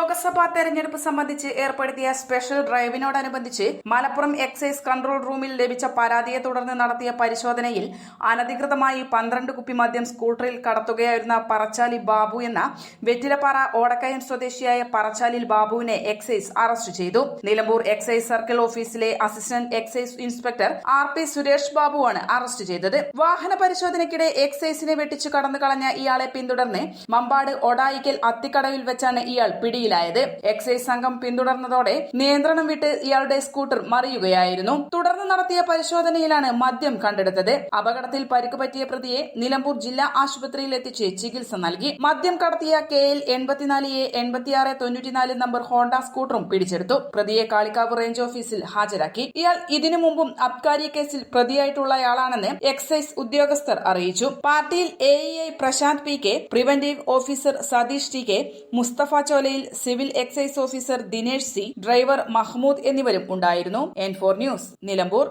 Lok Sabha തെരഞ്ഞെടുപ്പ് സംബന്ധിച്ച് ഏർപ്പെടുത്തിയ സ്പെഷ്യൽ ഡ്രൈവിനോടനുബന്ധിച്ച് മലപ്പുറം എക്സൈസ് കൺട്രോൾ റൂമിൽ ലഭിച്ച പരാതിയെ തുടർന്ന് നടത്തിയ പരിശോധനയിൽ അനധികൃതമായി പന്ത്രണ്ട് കുപ്പി മദ്യം സ്കൂട്ടറിൽ കടത്തുകയായിരുന്ന പറച്ചാലി ബാബു എന്ന വെറ്റിലപ്പാറ ഓടക്കയം സ്വദേശിയായ പറച്ചാലിൽ ബാബുവിനെ എക്സൈസ് അറസ്റ്റ് ചെയ്തു. നിലമ്പൂർ എക്സൈസ് സർക്കിൾ ഓഫീസിലെ assistant excise inspector R P Suresh ബാബുവാണ് arrest ചെയ്തത്. വാഹന പരിശോധനയ്ക്കിടെ എക്സൈസിനെ വെട്ടിച്ചു കടന്നു കളഞ്ഞ ഇയാളെ പിന്തുടർന്ന് മമ്പാട് ഒടായിക്കൽ അത്തിക്കടവിൽ വെച്ചാണ് ഇയാൾ പിടിയിലായത് എക്സൈസ് സംഘം പിന്തുടർന്നതോടെ നിയന്ത്രണം വിട്ട് ഇയാളുടെ സ്കൂട്ടർ മറിയുകയായിരുന്നു. തുടർന്ന് നടത്തിയ പരിശോധനയിലാണ് മദ്യം കണ്ടെടുത്തത്. അപകടത്തിൽ പരിക്ക് പറ്റിയ പ്രതിയെ നിലമ്പൂർ ജില്ലാ ആശുപത്രിയിൽ എത്തിച്ച് ചികിത്സ നൽകി. മദ്യം കടത്തിയ കെ എൽ എൺപത്തിനാല് എ എൺപത്തിയാറ് തൊണ്ണൂറ്റിനാല് നമ്പർ ഹോണ്ട സ്കൂട്ടറും പിടിച്ചെടുത്തു. പ്രതിയെ കാളിക്കാവ് റേഞ്ച് ഓഫീസിൽ ഹാജരാക്കി. ഇയാൾ ഇതിനു മുമ്പും അബ്കാരി കേസിൽ പ്രതിയായിട്ടുള്ളയാളാണെന്ന് എക്സൈസ് ഉദ്യോഗസ്ഥർ അറിയിച്ചു. പാർട്ടിയിൽ A E I Prashanth P K preventive officer Satheesh T K Musthafa Cholayil civil excise officer Dinesh C driver Mahmood എന്നിവരും ഉണ്ടായിരുന്നു. N four news Nilambur.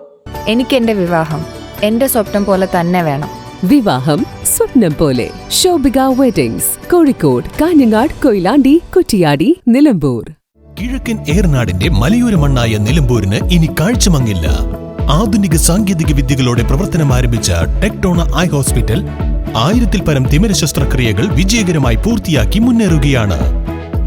എനിക്ക് എന്റെ വിവാഹം എന്റെ സ്വപ്നം പോലെ തന്നെ വേണം. വിവാഹം സ്വപ്നം പോലെ. ശോഭിക വെഡിങ്സ് കോഴിക്കോട് കാഞ്ഞങ്ങാട് കൊയിലാണ്ടി കുറ്റിയാടി നിലമ്പൂർ. കിഴക്കൻ ഏർനാടിന്റെ മലയോര മണ്ണായ നിലമ്പൂരിന് ഇനി കാഴ്ചമങ്ങില്ല. ആധുനിക സാങ്കേതിക വിദ്യകളോടെ പ്രവർത്തനം ആരംഭിച്ച ടെക്ടോണ ഐ ഹോസ്പിറ്റൽ ആയിരത്തിൽ പരം തിമിര ശസ്ത്രക്രിയകൾ വിജയകരമായി പൂർത്തിയാക്കി മുന്നേറുകയാണ്.